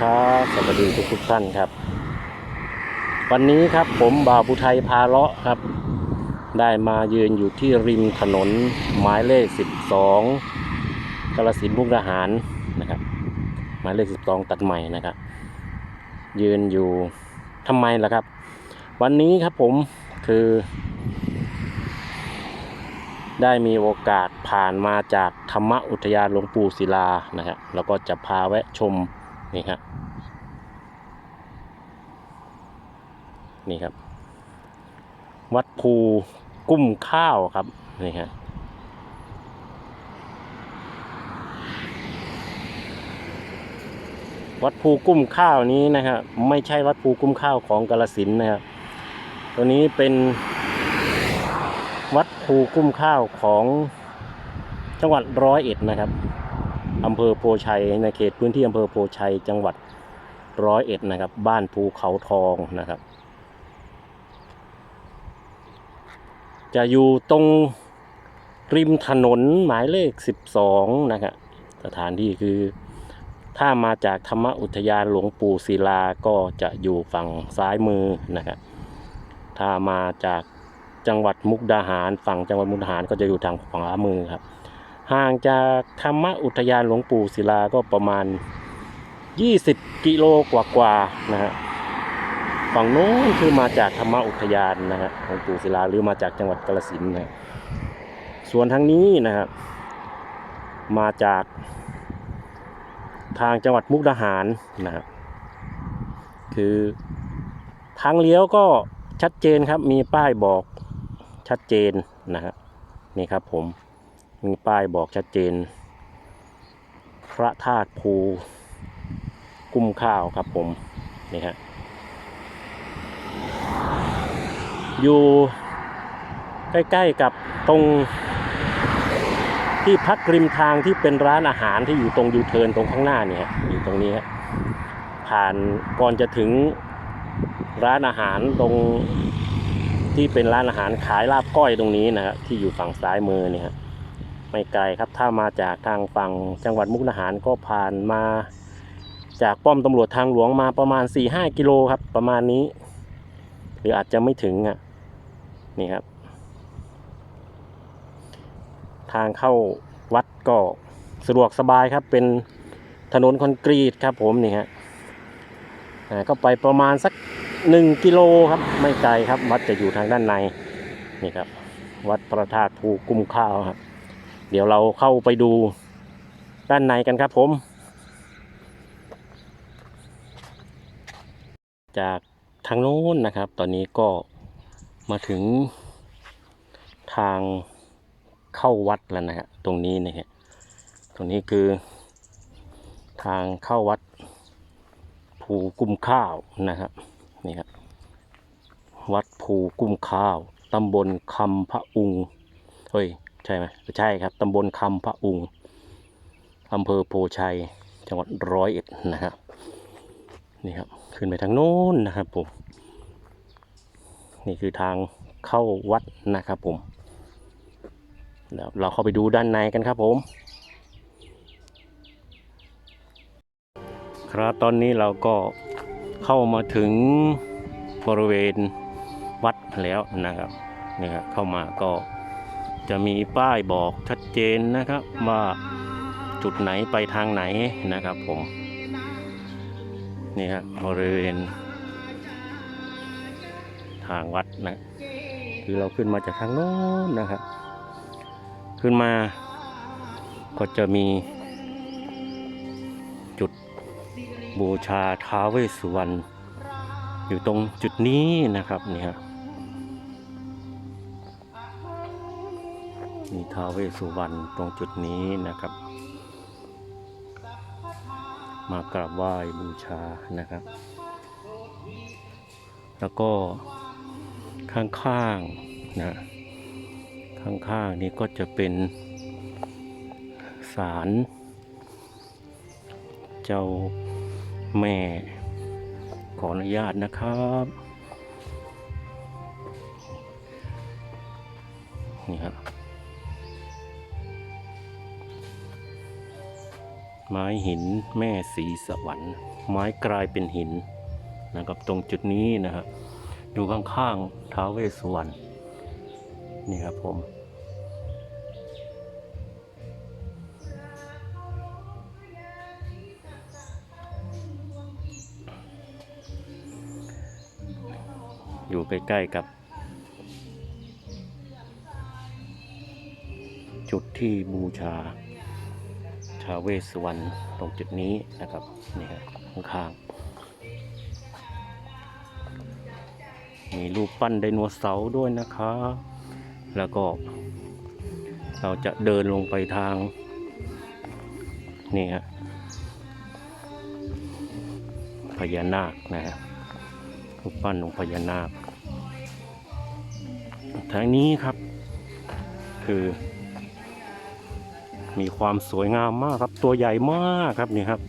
สดีครับสวัสดีทุกทุกท่านครับ วันนี้ครับผมบ่าวบุไทยพาเลาะครับ ได้มายืนอยู่ที่ริมถนนหมายเลข 12กาลสินมุกดาหารนะครับหมายเลข 12 ตัดใหม่นะครับ ยืนอยู่ทำไมล่ะครับ วันนี้ครับผมคือ ได้มีโอกาสผ่านมาจากธรรมอุทยานหลวงปู่ศิลานะครับแล้วก็จะพาแวะชม นี่ครับนี่ครับ วัดภูกุ้มข้าวครับ นี่ฮะวัดภูกุ้มข้าวนี้นะครับไม่ใช่วัดภูกุ้มข้าวของกาลสินนะครับ ตัวนี้เป็นวัดภูกุ้มข้าวของจังหวัดร้อยเอ็ดนะครับ อำเภอโพชัยในเขตพื้นที่อำเภอโพชัยจังหวัดร้อยเอ็ดนะครับ บ้านภูเขาทองนะครับ จะอยู่ตรงริมถนนหมายเลข 12 นะครับสถานที่คือถ้ามาจากธรรมอุทยานหลวงปู่ศิลาก็จะอยู่ฝั่งซ้ายมือนะครับถ้ามาจากจังหวัดมุกดาหารฝั่งจังหวัดมุกดาหารก็จะอยู่ทางขวามือครับ ห่างจากธรรมอุทยานหลวงปู่ศิลาก็ประมาณ 20 กิโลกว่าๆนะฮะฝั่งโน้นคือมาจากธรรมอุทยานนะฮะหลวงปู่ศิลาหรือมาจากจังหวัดกาฬสินธุ์นะฮะส่วนทางนี้นะครับมาจากทางจังหวัดมุกดาหารนะครับคือทางเลี้ยวก็ชัดเจนครับมีป้ายบอกชัดเจนนะครับนี่ครับผม มีป้ายบอกชัดเจน พระธาตุภูกุ้มข้าวครับผมนี่ฮะอยู่ใกล้ๆกับตรงที่พักริมทางที่เป็นร้านอาหารที่อยู่ตรงยูเทิร์นตรงข้างหน้าเนี่ยอยู่ตรงนี้ผ่านก่อนจะถึงร้านอาหารตรงที่เป็นร้านอาหารขายลาบก้อยตรงนี้นะครับที่อยู่ฝั่งซ้ายมือเนี่ยฮะ ไม่ไกลครับ ถ้ามาจากทางฝั่งจังหวัดมุกดาหารก็ผ่านมา จากป้อมตำรวจทางหลวงมาประมาณ 4-5 กิโลครับประมาณนี้ หรืออาจจะไม่ถึงอะนี่ครับ ทางเข้าวัดก็สะดวกสบายครับเป็นถนนคอนกรีตครับผมนี่ฮะก็ไปประมาณสัก 1 กิโลครับ ไม่ไกลครับ วัดจะอยู่ทางด้านในนี่ครับ วัดพระธาตุภูกุ้มข้าวครับ เดี๋ยวเราเข้าไปดูด้านในกันครับผม จากทางโน้นนะครับ ตอนนี้ก็มาถึงทางเข้าวัดแล้วนะฮะตรงนี้นะฮะตรงนี้คือทางเข้าวัดภูกุมข้าวนะครับนี่ครับวัดภูกุมข้าวตำบลคำพระอุงเฮ้ย ใช่ไหมใช่ครับตำบลคำพระอุงอำเภอโพชัย จังหวัดร้อยเอ็ดนะครับนี่ครับขึ้นไปทางโน้นนะครับผมนี่คือทางเข้าวัดนะครับผมเดี๋ยวเราเข้าไปดูด้านในกันครับผม ครับตอนนี้เราก็เข้ามาถึงบริเวณวัดแล้วนะครับนี่ครับเข้ามาก็ จะมีป้ายบอกชัดเจนนะครับว่าจุดไหนไปทางไหนนะครับผมนี่ครับบริเวณทางวัดนะคือเราขึ้นมาจากทางโน้นนะครับขึ้นมาก็จะมีจุดบูชาท้าวเวสสุวรรณอยู่ตรงจุดนี้นะครับนี่ครั มีท้าวเวสสุวรรณตรงจุดนี้นะครับ มากราบไหว้บูชานะครับ แล้วก็ข้างๆนะข้างๆนี้ก็จะเป็นศาลเจ้าแม่ขออนุญาตนะครับ ไม้หินแม่สีสวรรค์ไม้กลายเป็นหินนะครับตรงจุดนี้นะครับอยู่ข้างๆท้าวเวสสุวรรณนี่ครับผมอยู่ใกล้ๆกับ จุดที่บูชาาเวสวรรณตรงจุดนี้นะครับนี่ครับข้างๆมีรูปปั้นไดโนเสาร์ด้วยนะครับ แล้วก็เราจะเดินลงไปทางนี่ฮะพญานาคนะฮะรูปปั้นของพญานาคทางนี้ครับคือ มีความสวยงามมากครับ ตัวใหญ่มากครับนี่ครับ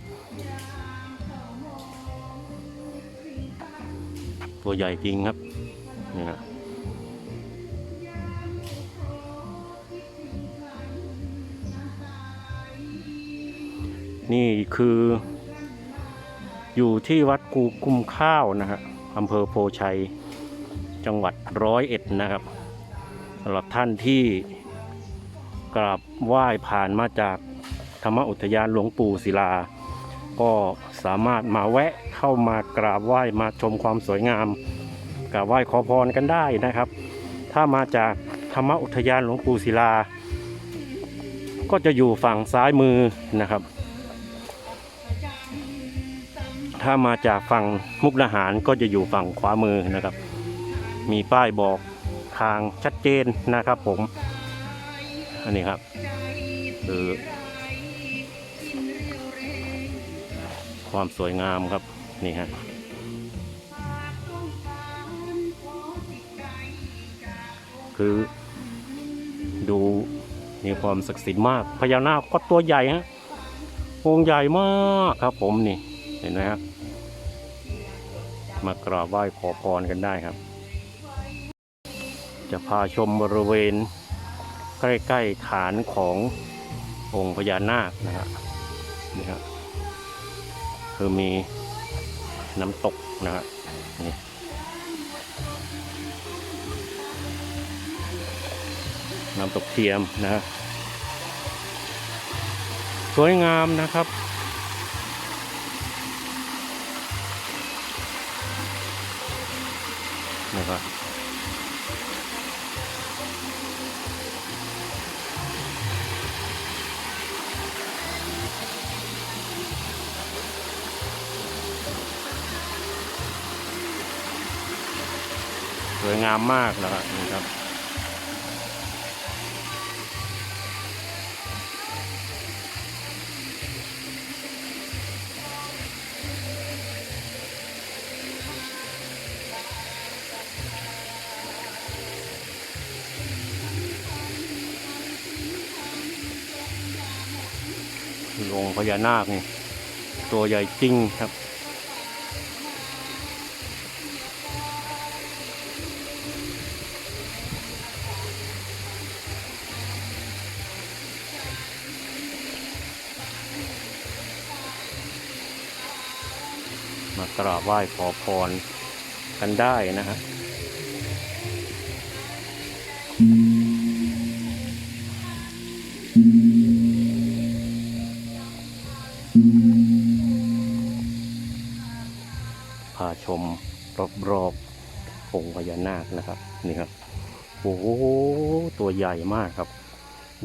ตัวใหญ่จริงครับนี่นะนี่คืออยู่ที่วัดกูกุมข้าวนะฮะอำเภอโพชัย จังหวัดร้อยเอ็ดนะครับสำหรับท่านที่ กราบไหว้ผ่านมาจากธรรมอุทยานหลวงปู่ศิลา ก็สามารถมาแวะเข้ามากราบไหว้มาชมความสวยงาม กราบไหว้ขอพรกันได้นะครับ ถ้ามาจากธรรมอุทยานหลวงปู่ศิลา ก็จะอยู่ฝั่งซ้ายมือนะครับ ถ้ามาจากฝั่งมุกดาหารก็จะอยู่ฝั่งขวามือนะครับ มีป้ายบอกทางชัดเจนนะครับผม อันนี้ครับ คือความสวยงามครับนี่ฮะคือดูมีความศักดิ์สิทธิ์มากพญานาคก็ตัวใหญ่ฮะองค์ใหญ่มากครับผมนี่เห็นไหมครับมากราบไหว้ขอพรกันได้ครับ จะพาชมบริเวณ ใกล้ๆฐานขององค์พญานาคนะฮะนี่ครับคือมีน้ำตกนะฮะนี่น้ำตกเทียมนะฮะสวยงามนะครับนะครับามมากนะครับนี่ครับองค์พญานาคนี่ตัวใหญ่จริงครับ กราบไหว้ขอพรกันได้นะฮะพาชมรอบๆองค์พญานาคนะครับนี่ครับโอ้โหตัวใหญ่มากครับ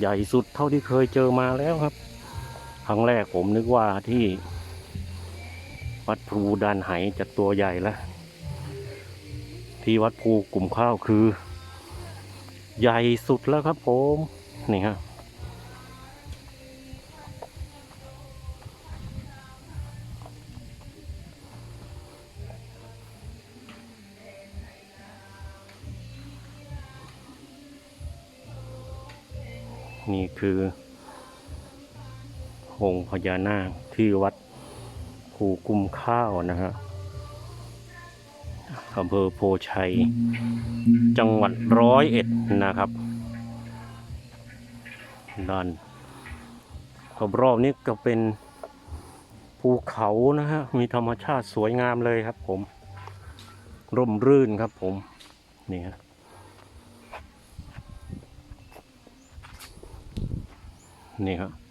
ใหญ่สุดเท่าที่เคยเจอมาแล้วครับ ครั้งแรกผมนึกว่าที่ วัดภูดานไหจะตัวใหญ่แล้วที่วัดภูกลุ่มข้าวคือ ใหญ่สุดแล้วครับผมนี่ฮะนี่คือองค์พญานาคที่วัด ภูกุมข้าวนะฮะอำเภอโพชัย จังหวัดร้อยเอ็ดนะครับด้านรอบๆนี้ก็เป็นภูเขานะฮะ มีธรรมชาติสวยงามเลยครับผม ร่มรื่นครับผม นี่ฮะนี่ครับ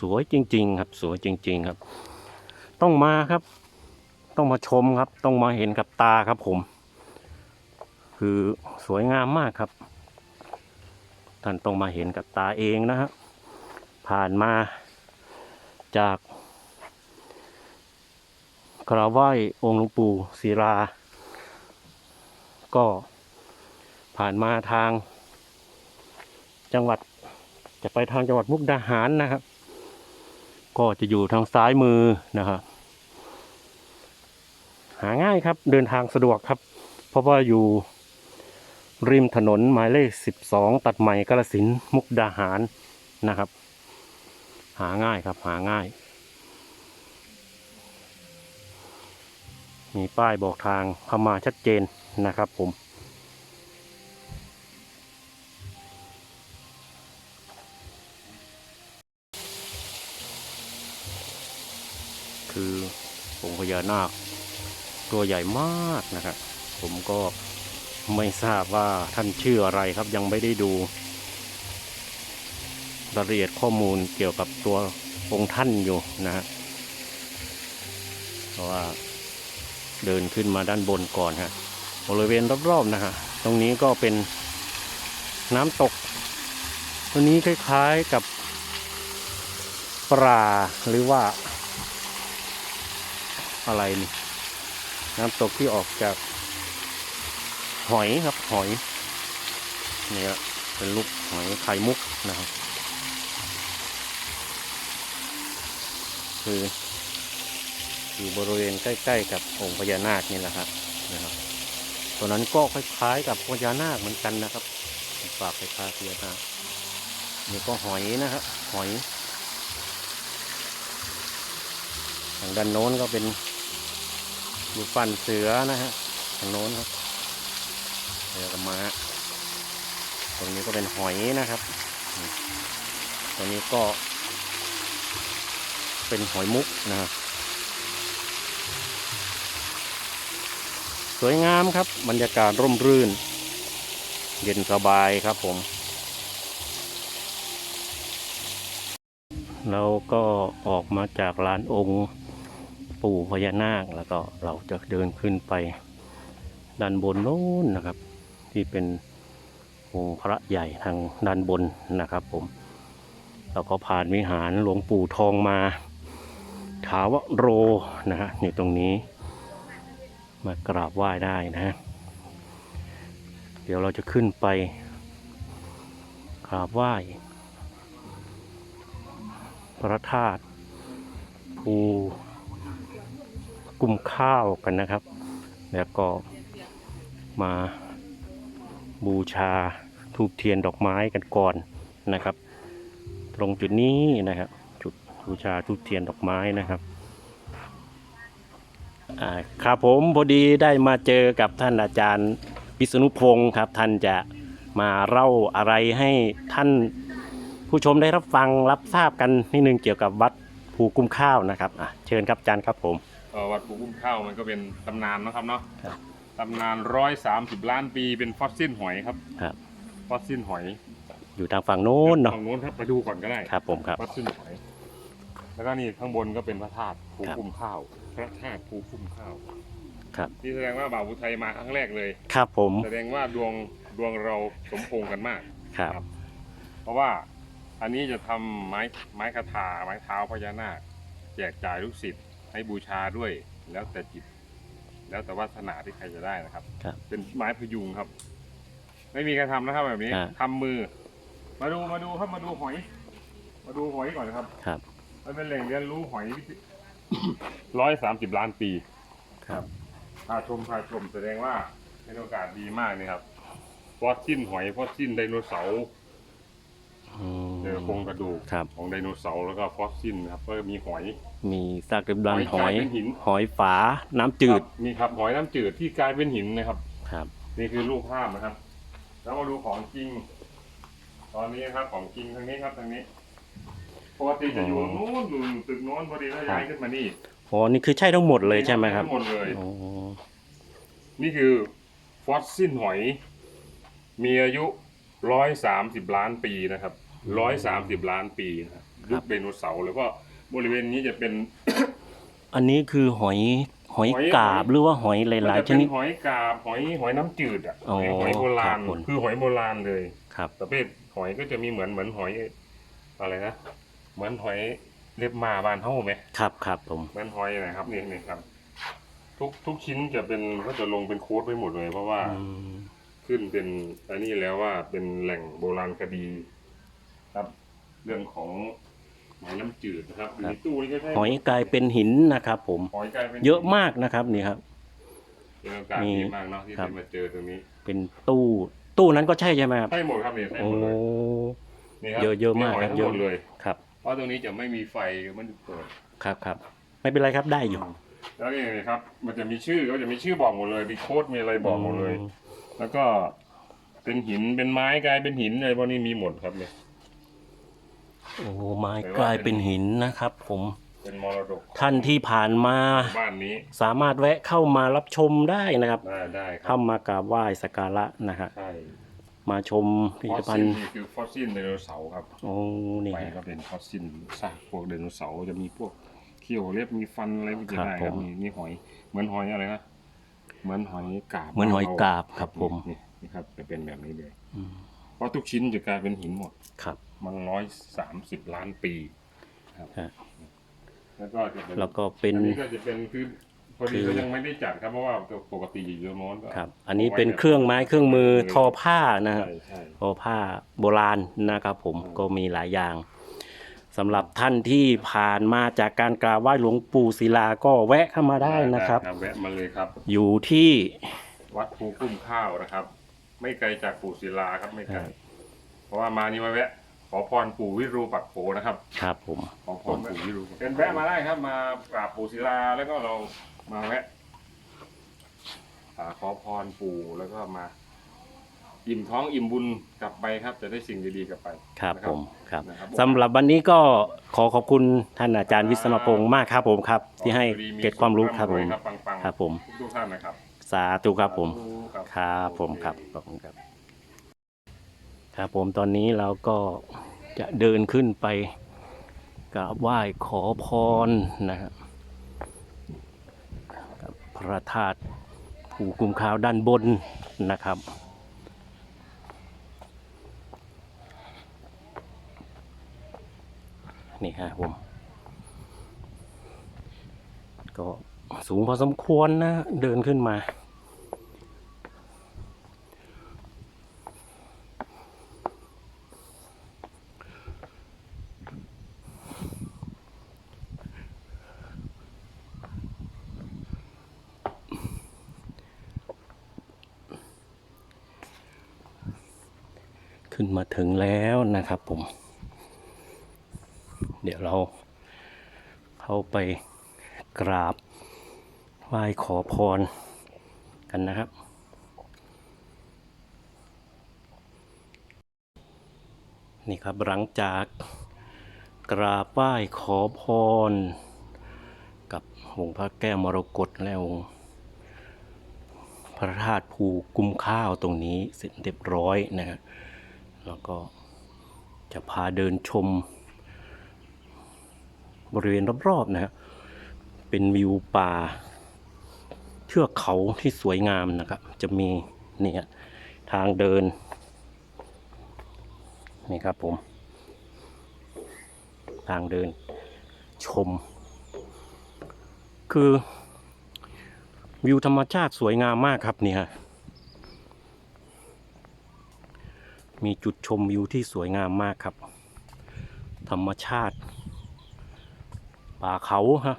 สวยจริง ๆ ครับ สวยจริง ๆ ครับ ต้องมาครับ ต้องมาชมครับ ต้องมาเห็นกับตาครับผม คือสวยงามมากครับ ท่านต้องมาเห็นกับตาเองนะฮะผ่านมาจากกราบไหว้องค์หลวงปู่ศิลา ก็ผ่านมาทางจังหวัดจะไปทางจังหวัดมุกดาหารนะครับ ก็จะอยู่ทางซ้ายมือนะครับหาง่ายครับเดินทางสะดวกครับ เพราะว่าอยู่ริมถนนหมายเลข 12 ตัดใหม่กาลสินมุกดาหารนะครับ หาง่ายครับหาง่าย มีป้ายบอกทางเข้ามาชัดเจนนะครับผม คือองค์พญานาค ตัวใหญ่มากนะครับ ผมก็ไม่ทราบว่าท่านชื่ออะไรครับยังไม่ได้ดูรายละเอียดข้อมูลเกี่ยวกับตัวองค์ท่านอยู่นะฮะเพราะว่าเดินขึ้นมาด้านบนก่อนฮะบริเวณรอบๆนะฮะตรงนี้ก็เป็นน้ำตกตัวนี้คล้ายๆกับปลาหรือว่า อะไรนี่ น้ำตกที่ออกจาก หอยครับหอยเนี่ยเป็นลูกหอยไข่มุกนะครับ คืออยู่บริเวณใกล้ ๆ กับองค์พญานาคนี่แหละครับนะครับตัวนั้นก็คล้ายๆกับพญานาคเหมือนกันนะครับฝากคล้ายๆพญานาคนี่ก็หอยนะครับหอย ทางด้านโน้นก็เป็นดูฟันเสือนะฮะทางโน้นครับเสือกับม้าตรงนี้ก็เป็นหอยนะครับตรงนี้ก็เป็นหอยมุกนะครับสวยงามครับ บรรยากาศร่มรื่น เย็นสบายครับผม เราก็ออกมาจากลานองค์ ปู่พญานาคแล้วก็เราจะเดินขึ้นไปด้านบนโน้นนะครับ ที่เป็นองค์พระใหญ่ทางด้านบนนะครับผมเราก็ผ่านวิหารหลวงปู่ทองมาถาวโรนะฮะอยู่ตรงนี้ มากราบไหว้ได้นะ เดี๋ยวเราจะขึ้นไปกราบไหว้ พระธาตุภู กลุ่มข้าวกันนะครับ แล้วก็มาบูชาทูบเทียนดอกไม้กันก่อนนะครับ ตรงจุดนี้นะครับ จุดบูชาทูบเทียนดอกไม้นะครับครับผมพอดีได้มาเจอกับท่านอาจารย์พิษณุพงศ์ครับ ท่านจะมาเล่าอะไรให้ท่านผู้ชมได้รับฟังรับทราบกันนิดนึงเกี่ยวกับวัดภูกุ้มข้าวนะครับเชิญครับอาจารย์ครับผม เอ่อวัดภูกุ้มข้าวมันก็เป็นตำนานเนอะครับเนาะครับ ตำนานร้อยสามสิบล้านปีเป็นฟอสซิลหอยครับครับ ฟอสซิลหอยอยู่ทางฝั่งโน้นเนาะฝั่งโน้นครับไปดูก่อนก็ได้ครับผมครับ ฟอสซิลหอยแล้วก็นี่ข้างบนก็เป็นพระธาตุภูครับกุ้มข้าว พระธาตุภูกุ้มข้าวครับ นี่แสดงว่าบ่าวอุทัยมาครั้งแรกเลย ครับผมแสดงว่าดวงดวงเราสมพงษ์กันมาก ครับครับเพราะว่าอันนี้จะทำไม้ไม้คาถาไม้เท้าพญานาคแจกจ่ายลูกศิษย์ ให้บูชาด้วย แล้วแต่จิต แล้วแต่วาสนาที่ใครจะได้นะครับ ครับ เป็นไม้พยุงครับ ไม่มีใครทำนะครับ แบบนี้อ่า ทำมือ มาดูมาดูครับมาดูหอย มาดูหอยก่อนนะครับ ครับ มันเป็นแหล่งเรียนรู้หอยร้อยสามสิบ ล้านปี ครับ พาชมพาชมแสดงว่าเป็นโอกาสดีมากนี่ครับฟอสซิลหอยฟอสซิลไดโนเสาร์ อืม เจอโครงกระดูกครับ ของไดโนเสาร์แล้วก็ฟอสซิลนะครับก็มีหอย มีซากเรียบรันหหออยย กลายเป็นหิน หอยฝา น้ำจืด ครับมีครับหอยน้ำจืดที่กลายเป็นหินนะครับ ครับ นี่คือรูปภาพนะครับ แล้วมาดูของจริง ตอนนี้นะครับของจริงทางนี้ครับทางนี้ปกติจะอยู่นู้นอยู่ตึกโน้นพอดีแล้วย้ายขึ้นมานี่อ๋อ นี่คือใช่ทั้งหมดเลยใช่ไหมครับทั้งหมดเลย อ๋อนี่คือฟอสซิลหอย มีอายุ ร้อยสามสิบล้านปีนะครับร้อยสามสิบล้านปีนะครับยุคไดโนเสาร์แล้วก็บริเวณนี้จะเป็น อันนี้คือหอยหอยหอย กาบหรือว่าหอยหมันลายจะๆชเป็นนิดหอยกาบหอยหอยน้ำจืดอะอ๋อหอยโบราครัณบผม คือหอยโบราณเลย ครับ ประเภทหอยก็จะมีเหมือนเหมือนหอยอะไรนะเหมือนหอยเล็บหมาบ้านเฮ้าไหมครับครับผมเหมือนหอยนะครับนี่นี่ครับ ทุกทุกชิ้นจะเป็นก็จะลงเป็นโค้ดไว้หมดเลย เพราะว่าอืม ขึ้นเป็นอันนี้แล้วว่าเป็นแหล่งโบราณคดีครับ เรื่องของหอยน้ำจืดนะครับอยู่ในตู้นี้ก็ใช่หอยกลายเป็นหินนะครับ ผม หอยกลายเป็นเยอะมากนะครับนี่ครับ เป็นโอกาสมีดีมากเนาะที่ครับ ได้มาเจอตรงนี้เป็นตู้ตู้นั้นก็ใช่ใช่ไหมครับใช่หมดครับนี่ใช่โอ้ หมดเลยนี่ครับเยอะเยอะมากหอยครับทั้งเยหอะมดเลย ครับเพราะตรงนี้จะไม่มีไฟมันเปิด ครับครับไม่เป็นไรครับได้อยู่แล้วนี่ครับ มันจะมีชื่อก็จะมีชื่อบอกหมดเลยมีโค้ดมีอะไรบอกหมดเลย อืม แล้วก็เป็นหินเป็นไม้กลายเป็นหินอะไรพวกนี้มีหมดครับเนี่ย โอ้ไม้กลายเป็นหินนะครับผม เป็นมรดกท่านที่ผ่านมา บ้านนี้ สามารถแวะเข้ามารับชมได้นะครับได้ได้ครัเข้ามากราบไหว้สักการะนะฮะใช่มาชมพิฟพิอธสภัซิณลฑ์นี่คือฟอสซิลไดโนเสาร์ครับ โอ้นี่ไปฮะ ก็เป็นฟอสซิลซากพวกไดโนเสาร์จะมีพวกเขี้ยวเล็บมีฟันอะไรพวกนี้ครับได้ครับผมมีนี่หอยเหมือนหอยอะไรนะ เหมือนหอยกาบเหมือนหอยกาบครับผม นี่นี่ครับ จะเป็นแบบนี้เลย อืมเพราะทุกชิ้นจะกลายเป็นหินหมด ครับมันร้อยสามสิบล้านปีครับฮะแล้วก็จะเป็นแล้วก็เป็น อันนี้ก็จะเป็นคือพอดีคือเขายังไม่ได้จัดครับเพราะว่าปกติอยู่ตรงโน้นก็ครับ อันนี้เป็นเครื่องไม้เครื่องมือทอผ้านะฮะใช่ใช่ ทอผ้าโบราณนะครับผมก็มีหลายอย่าง สำหรับท่านที่ผ่านมาจากการกราบไหว้หลวงปู่ศิลาก็แวะเข้ามาได้นะครับ แวะมาเลยครับ อยู่ที่วัดภูกุ้มข้าวนะครับ ไม่ไกลจากปู่ศิลาครับไม่ไกลครับเพราะว่ามานี่มาแวะขอพรปู่วิรูปักโขนะครับ ครับผมขอพรปู่วิรูเป็นแวะมาได้ครับ มากราบปู่ศิลาแล้วก็เรามาแวะอ่าขอพรปู่แล้วก็มา อิ่มท้องอิ่มบุญกลับไปครับ จะได้สิ่งดีๆกลับไปครับนะผมครับนะครับสำหรับวันนี้ก็ขอขอบคุณท่านอาจารย์วิศนพงศ์มากครับผมครับ ที่ให้เกร็ดความรู้ครับผมครับปังๆครับผม ทุกๆท่านนะครับ สาธุครับผมสาธุครับครับผมครับขอบคุณครับ ครับผมตอนนี้เราก็จะเดินขึ้นไปกราบไหว้ขอพรนะครับกับพระธาตุผูกุมขาวด้านบนนะครับ นี่ฮะผม ก็สูงพอสมควรนะ เดินขึ้นมา ขึ้นมาถึงแล้วนะครับผม เดี๋ยวเราเข้าไปกราบไหว้ขอพรกันนะครับนี่ครับหลังจากกราบไหว้ขอพร กับองค์พระแก้วมรกตและองค์พระธาตุภูกุมข้าวตรงนี้เสร็จเรียบร้อยนะครับแล้วก็จะพาเดินชม บริเวณรอบๆนะครับเป็นวิวป่าเทือกเขาที่สวยงามนะครับ จะมีเนี่ยทางเดิน นี่ครับผม ทางเดินชม คือวิวธรรมชาติสวยงามมากครับเนี่ยมีจุดชมวิวที่สวยงามมากครับ ธรรมชาติ ป่าเขาฮะ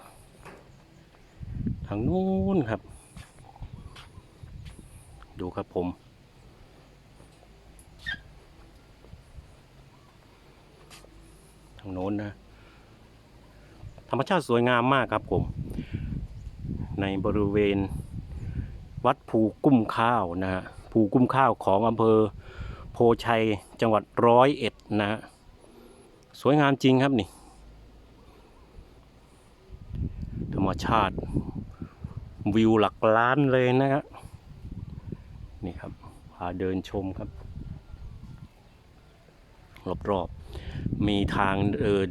ทางนู้นครับ ดูครับผม ทางโน้นนะ ธรรมชาติสวยงามมากครับผม ในบริเวณวัดภูกุ้มข้าวนะฮะภูกุ้มข้าวของอำเภอโพชัยจังหวัดร้อยเอ็ดนะฮะสวยงามจริงครับนี่ ธรรมชาติ วิวหลักล้านเลยนะครับนี่ครับพาเดินชมครับ รอบๆ มีทางเดิน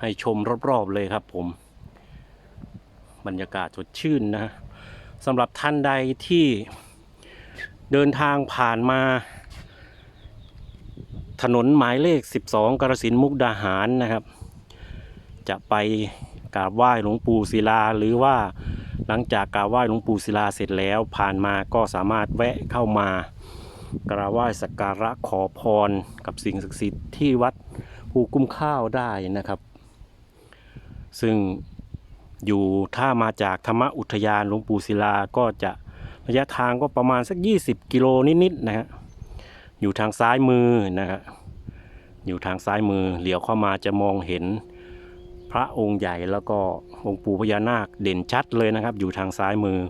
ให้ชมรอบๆเลยครับผม บรรยากาศสดชื่นนะสำหรับท่านใดที่เดินทางผ่านมา ถนนหมายเลข 12 กรสินมุกดาหารนะครับ จะไป กราบไหว้หลวงปู่ศิลา หรือว่าหลังจากกราบไหว้หลวงปู่ศิลาเสร็จแล้ว ผ่านมาก็สามารถแวะเข้ามากราบไหว้สักการะขอพรกับสิ่งศักดิ์สิทธิ์ที่วัดภูกุ้มข้าวได้นะครับ ซึ่งอยู่ถ้ามาจากธรรมอุทยานหลวงปู่ศิลาก็จะระยะทางก็ประมาณสัก 20 กิโลนิดๆนะฮะอยู่ทางซ้ายมือนะครับอยู่ทางซ้ายมือเหลียวเข้ามาจะมองเห็น ระองค์ใหญ่แล้วก็องค์ปู่พญานาคเด่นชัดเลยนะครับ อยู่ทางซ้ายมือ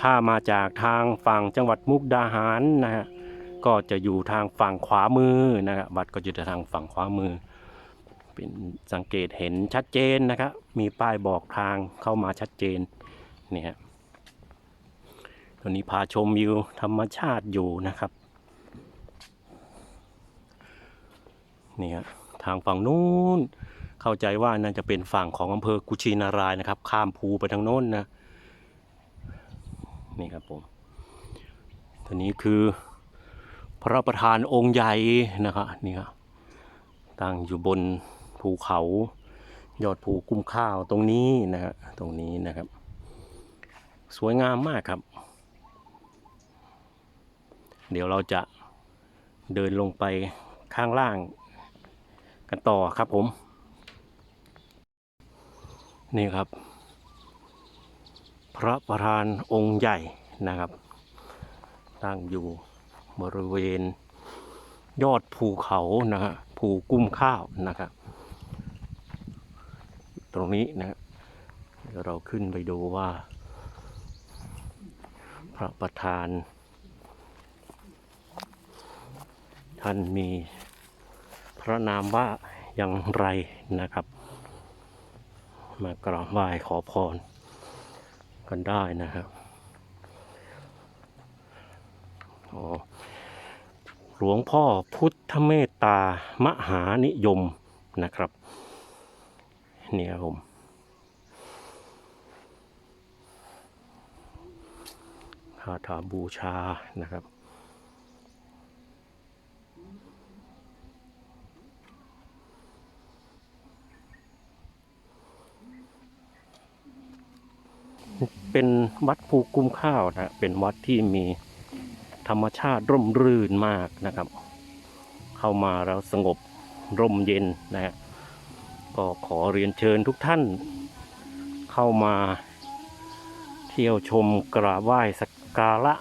ถ้ามาจากทางฝั่งจังหวัดมุกดาหารนะฮะก็จะอยู่ทางฝั่งขวามือนะครับวัดก็จะอยู่ทางฝั่งขวามือ เป็นสังเกตเห็นชัดเจนนะครับ มีป้ายบอกทางเข้ามาชัดเจนเนี่ยฮะตอนนี้พาชมวิวธรรมชาติอยู่นะครับนี่ฮะทางฝั่งนู้น เข้าใจว่าน่าจะเป็นฝั่งของอำเภอกุชินารายนะครับ ข้ามภูไปทางโน้นนะนี่ครับผมตัวนี้คือพระประธานองค์ใหญ่นะครับนี่ครับตั้งอยู่บนภูเขายอดภูกุ้มข้าวตรงนี้นะฮะตรงนี้นะครับ สวยงามมากครับ เดี๋ยวเราจะเดินลงไปข้างล่างกันต่อครับผม นี่ครับ พระประธานองค์ใหญ่นะครับ ตั้งอยู่บริเวณยอดภูเขานะฮะภูกุ้มข้าวนะครับ ตรงนี้นะเดี๋ยวเราขึ้นไปดูว่า พระประธาน ท่านมีพระนามว่าอย่างไรนะครับ มากราบไหว้ขอพร กันได้นะครับหลวงพ่อพุทธเมตตามหานิยมนะครับ เนี่ยครับผมคาถาบูชานะครับ เป็นวัดภูกุ้มข้าวนะเป็นวัดที่มีธรรมชาติร่มรื่นมากนะครับ เข้ามาแล้วสงบร่มเย็นนะฮะก็ขอเรียนเชิญทุกท่าน เข้ามาเที่ยวชมกราบไหว้สักการะ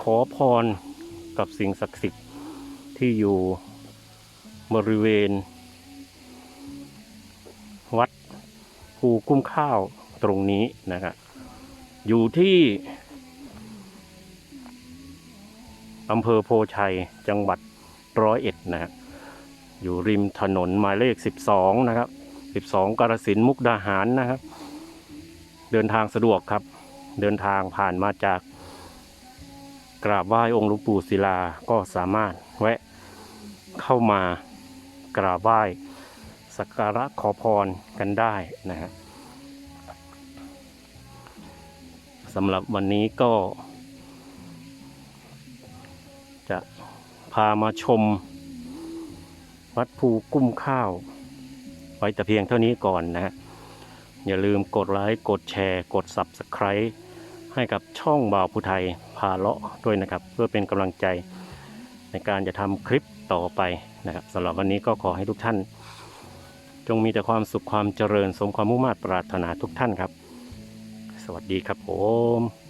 ขอพรกับสิ่งศักดิ์สิทธิ์ที่อยู่บริเวณ วัดภูกุ้มข้าว ตรงนี้นะครับอยู่ที่อำเภอโพชัยจังหวัดร้อยเอ็ดนะฮะอยู่ริมถนนหมายเลข 12 นะครับ 12กรสินธุ์มุกดาหารนะครับ เดินทางสะดวกครับ เดินทางผ่านมาจากกราบไหว้องค์หลวงปู่ศิลาก็สามารถแวะเข้ามากราบไหว้สักการะขอพรกันได้นะฮะ สำหรับวันนี้ก็ จะพามาชม วัดภูกุ้มข้าว ไว้แต่เพียงเท่านี้ก่อนนะฮะอย่าลืมกดไลค์กดแชร์ กด Subscribe ให้กับช่องบ่าวผู้ไทยพาเลาะด้วยนะครับ เพื่อเป็นกำลังใจในการจะทำคลิปต่อไปนะครับสำหรับวันนี้ก็ขอให้ทุกท่าน จงมีแต่ความสุขความเจริญสมความมุ่งมา่ปรารถนาทุกท่านครับ วัสดีครับผม